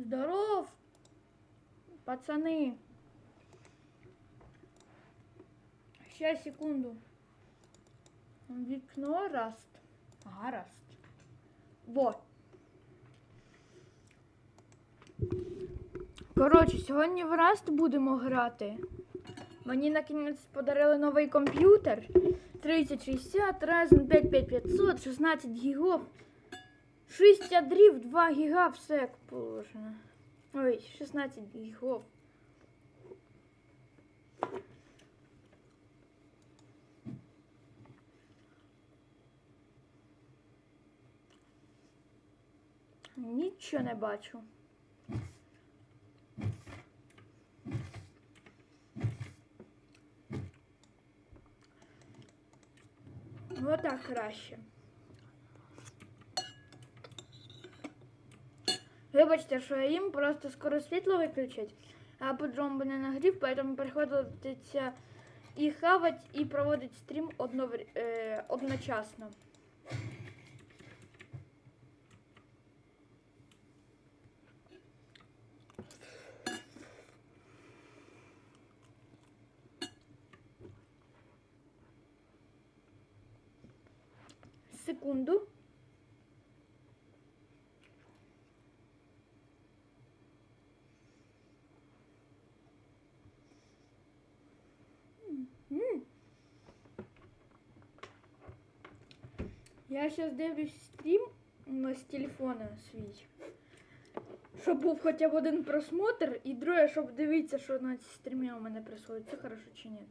Здоров, пацаны. Сейчас, секунду. Вікно раст. Гаразд. Во. Коротше, сьогодні в Раст будемо грати. Мені накінець подарили новий комп'ютер. 3060, Ryzen 5 5500, 16 гігов. 6 ядрів, 2 гіга, все як положено. Ой, 16 гігов. Нічого не бачу. Отак краще. Вибачте, що я їм просто скоро світло виключать, а по-другому мене нагрів, поэтому приходиться і хавать, і проводить стрім одновр... е, одночасно. Секунду. Я зараз дивлюсь стрім ну, з телефона свій. Щоб був хоча б один просмотр, і друге, щоб дивитися, що на стрімі у мене происходит. Це хорошо чи ні?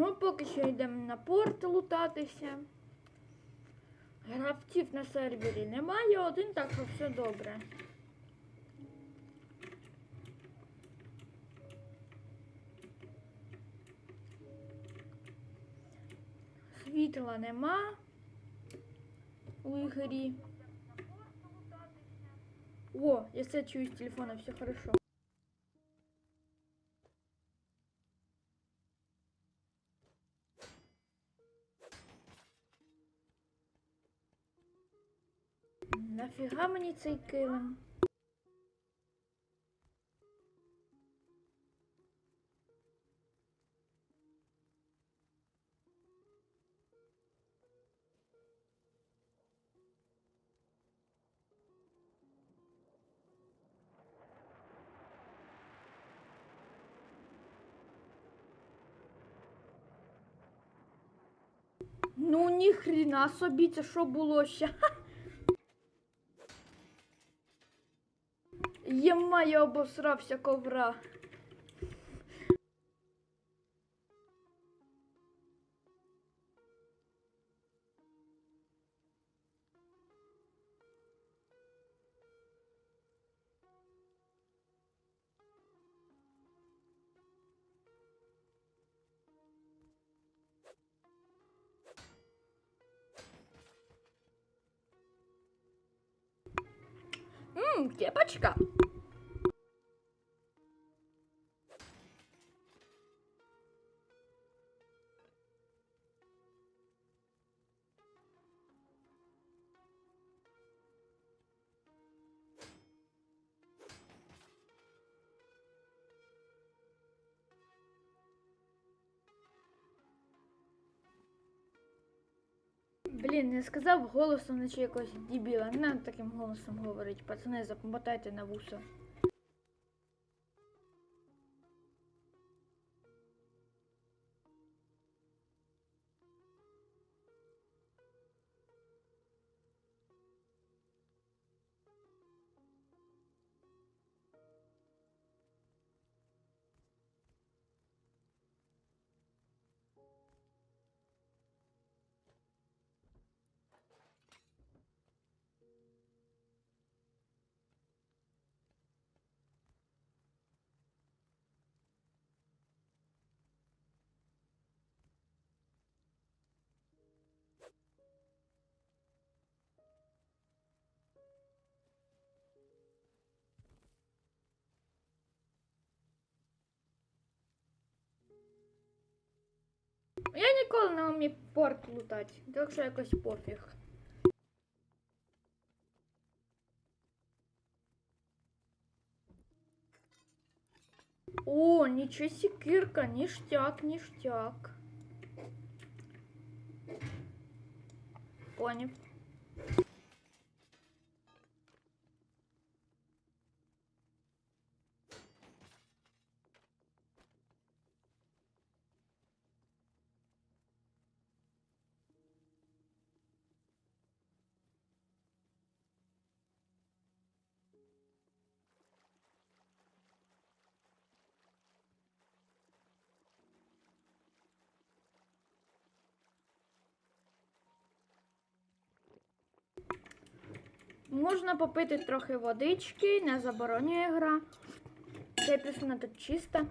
Ну, поки що йдемо на порт лутатися. Гравців на сервері немає, один, так що все добре. Світла нема у ігрі. О, я все чую з телефона, все хорошо. Нафіга мені цей килим? Ну ніхрена собі, це що було ще? Єма, я обосрався ковра. Блін, не сказав голосом, наче якогось дебіла. Не таким голосом говорити. Пацани, запам'ятайте на вуса. ніколи не вмів порт лутати, так що якось пофіг. О, нічого сікирка, ніштяк, ніштяк. Поняв. Можна попити трохи водички, не заборонює гра. Це пісня тут чиста.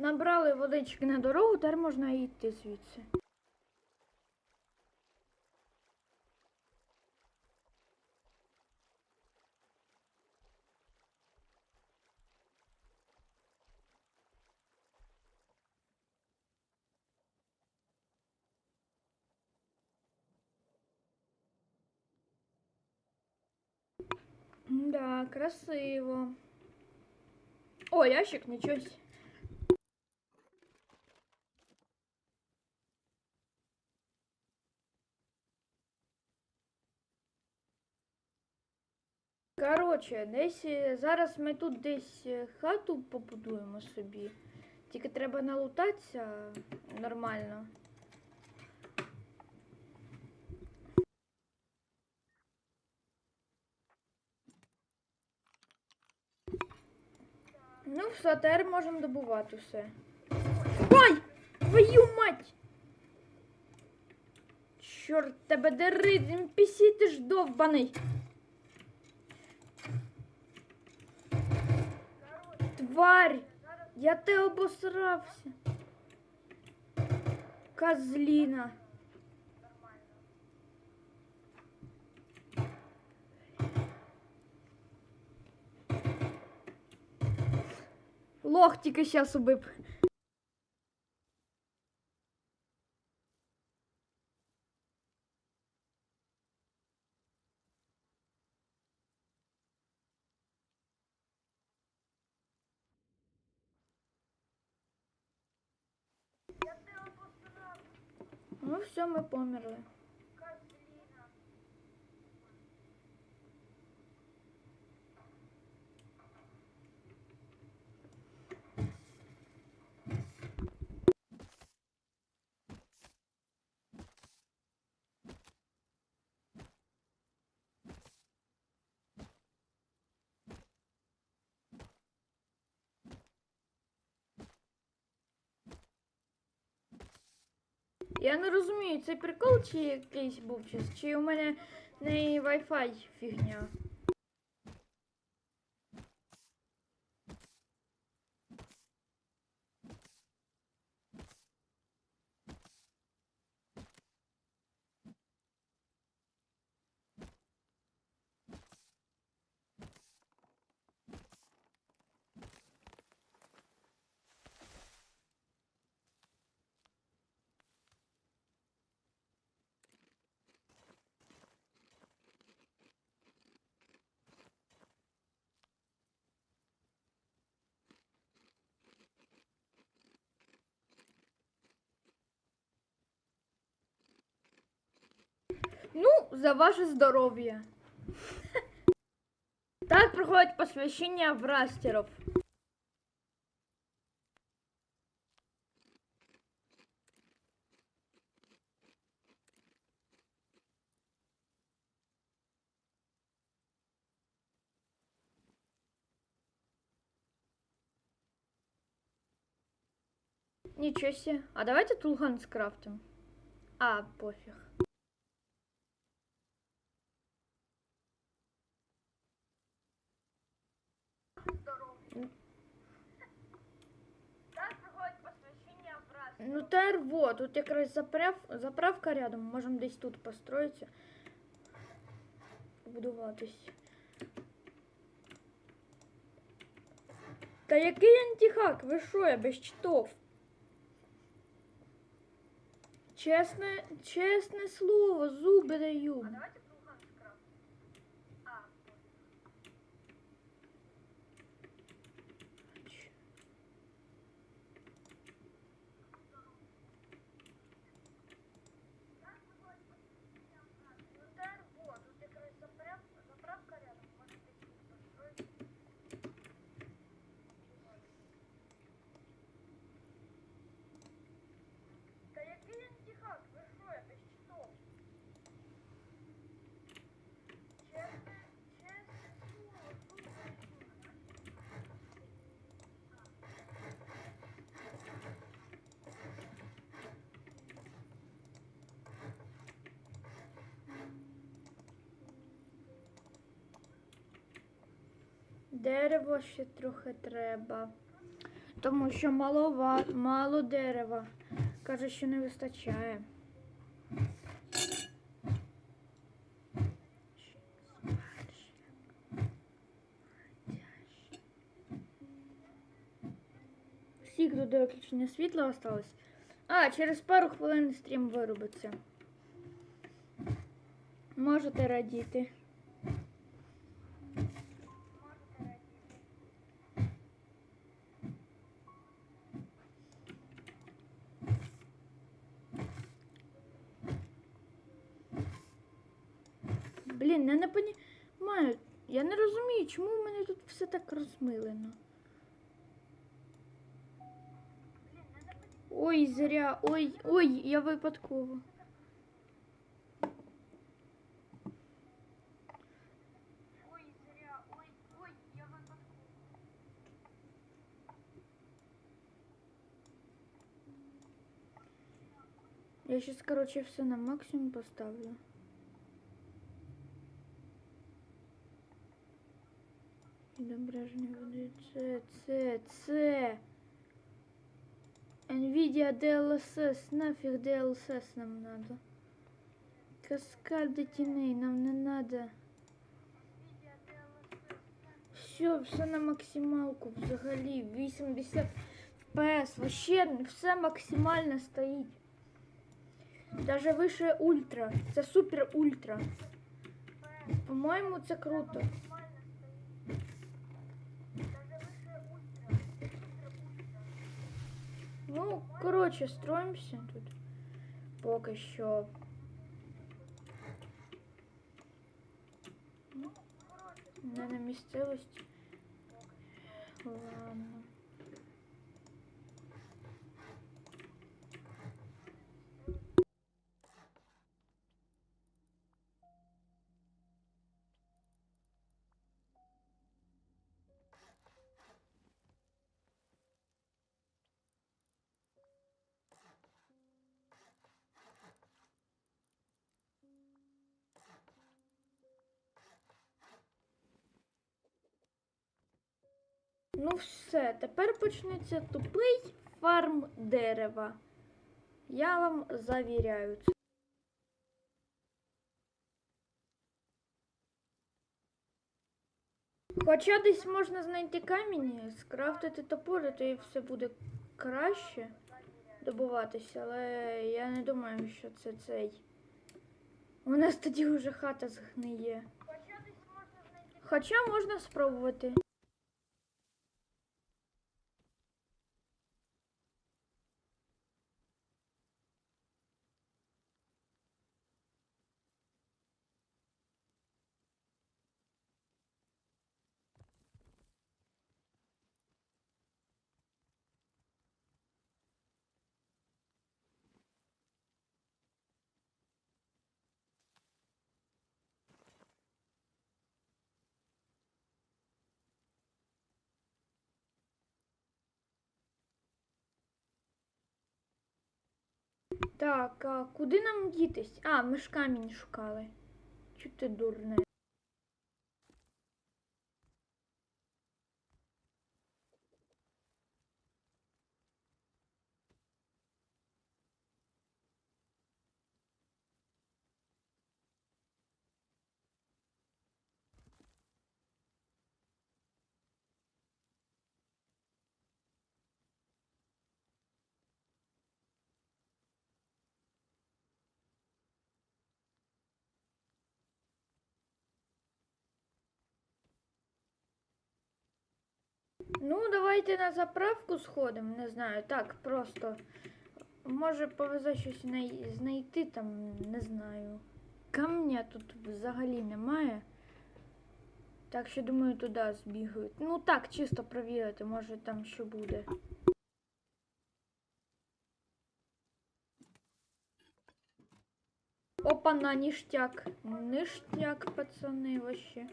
Набрали водички на дорогу, тепер можна йти звідси. Да, красиво. О, ящик, нічого. себе. Коротше, десь е, зараз ми тут десь е, хату побудуємо собі. Тільки треба налутатися нормально. Ну, все, тепер можемо добувати все. Ой! Твою мать! Чорт тебе дери, NPC ти ж довбаний. Тварь! Я те обосрався. Козліна. Лох тільки зараз убив. Ну все, ми померли. Я не розумію, це прикол чи якийсь був час, чи у мене не Wi-Fi фігня. Ну, за ваше здоров'я. Так проходить посвящення врастеров. Нічого сі. А давайте тулган скрафтим. А, пофіг. Ну та рво, тут якраз заправ... заправка рядом, можемо десь тут построїтися. Побудуватись. Та який антихак? Ви що, я без читов? Чесне, чесне слово, зуби даю. А давайте Дерево ще трохи треба. Тому що малова, мало дерева. Каже, що не вистачає. Всіх до виключення світла осталось. А, через пару хвилин стрім вирубиться. Можете радіти. Я не понімаю. Я не розумію, чому в мене тут все так розмилено. Ой, зря, ой, ой, я випадково. Я сейчас, короче, все на максимум поставлю. Відображення води. Це, це, це. Nvidia DLSS. Нафіг DLSS нам надо. Каскади тіней нам не надо. Все, все на максималку взагалі. 80 FPS. Вообще все максимально стоїть. Даже вище ультра. Це супер ультра. По-моєму, це круто. Ну, коротше, строїмося тут. Поки що. Ну, Не на місцевості. Ладно. Ну все, тепер почнеться тупий фарм дерева. Я вам завіряю. Хоча десь можна знайти камінь, скрафтити топори, то і все буде краще добуватися, але я не думаю, що це цей. У нас тоді вже хата згниє. Хоча можна спробувати. Так, а куди нам дітись? А, ми ж камінь шукали. Чути дурне? Ну, давайте на заправку сходимо, не знаю. Так, просто. Може повезе щось знайти там, не знаю. Камня тут взагалі немає. Так що думаю, туди збігають. Ну так, чисто провірити, може там що буде. Опа, на ніштяк. Ништяк, пацани, вообще.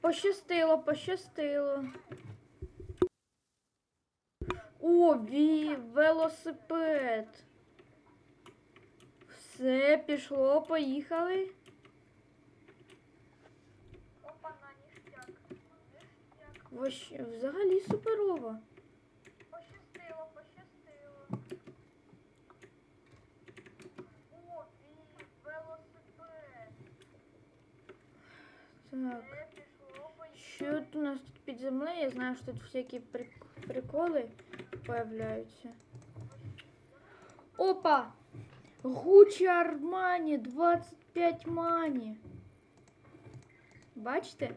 Пощастило, пощастило. О, ві, велосипед. Все, пішло, поїхали. Опа, на. Вообще, взагалі суперово. Пощастило, пощастило. О, твій велосипед. Так. Це пішло, поїхало. Що тут у нас тут під землею? Я знаю, що тут всякі прик- приколи появляються. Опа! Гучі Армані, 25 мані. Бачите?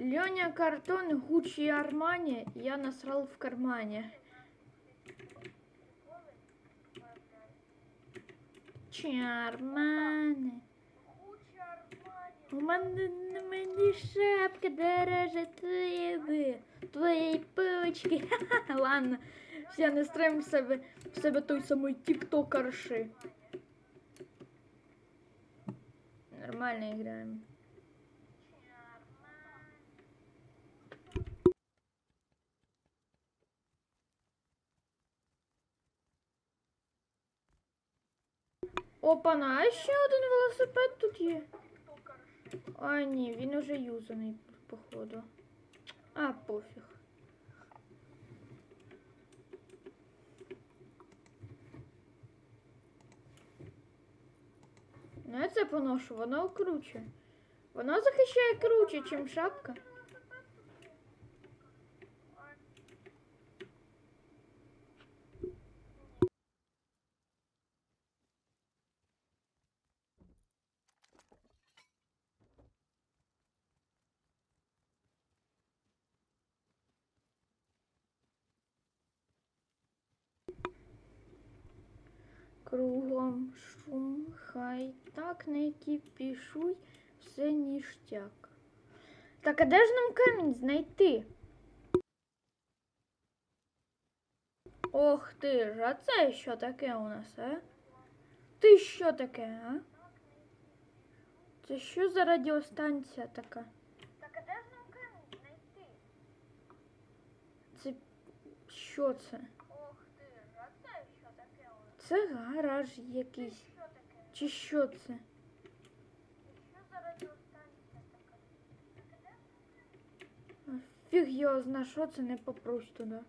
Льоня картон, Гучі Армані, я насрал в кармані. Чи Армані? Куча Армані. У мені шапка дороже твоєї, твоєї пучки. Ха-ха, Ладно, все, не строим в себе, в себе той самий тіктокерши. Нормально играем. Опа, на, ще один велосипед тут є. А, ні, він уже юзаний, походу. А, пофіг. Ну, я це поношу, воно круче. Воно захищає круче, чим шапка. Шум, хай так не кіпішуй, все ніштяк. Так, а де ж нам камінь знайти? Ох ти ж, а це що таке у нас, а? Ти що таке, а? Це що за радіостанція така? Так а де ж нам камінь знайти? Це що це? Ох ти ж, а це що таке у нас? Це гараж якийсь. Що таке? Чи що це? Що за радіостанція така? Так а де ж нам камінь? Фіг його зна, що це не попрусь туди.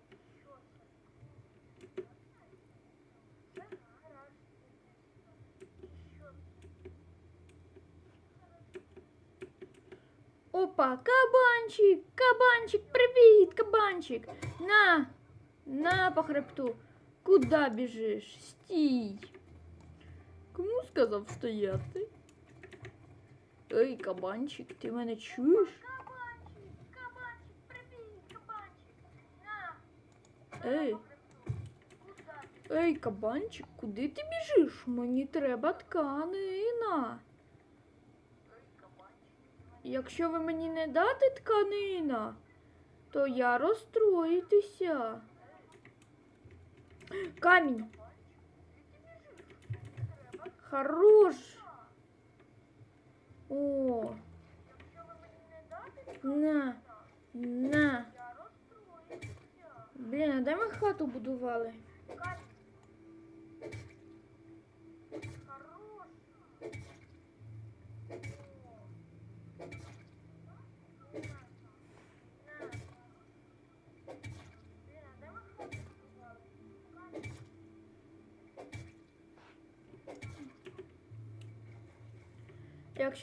Що це? Це гараж. Що це? Опа, кабанчик, кабанчик, привіт, кабанчик. На, на по хребту. Куда біжиш? Стій. Кому сказав стояти? Ей, кабанчик, ти мене чуєш? Кабанчик, кабанчик, привіт, кабанчик. На. Ей. Ей, кабанчик, куди ти біжиш? Мені треба тканина. Якщо ви мені не дати тканина, то я розстроїтеся. Камінь. Хорош. О, на, на. Блін, а де ми хату будували?